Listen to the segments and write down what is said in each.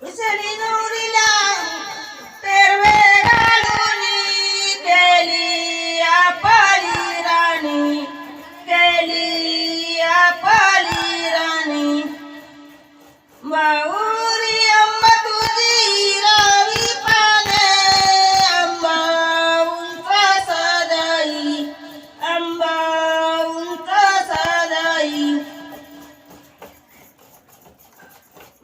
Marcelino é Urilan!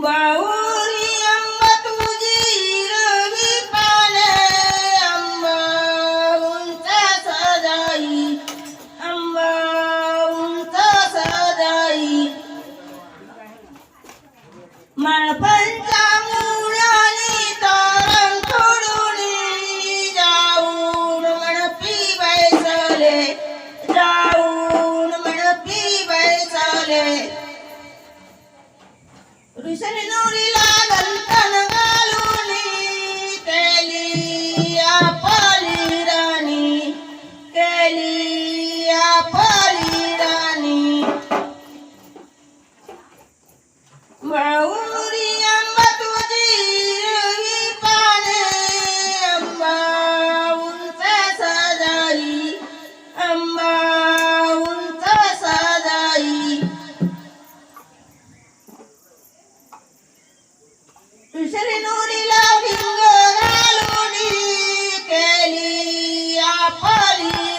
Wow. ಋಷಿ ನುಡಿಲಾದಂತ दुसरी नुरीला भिंग घालून केली आपली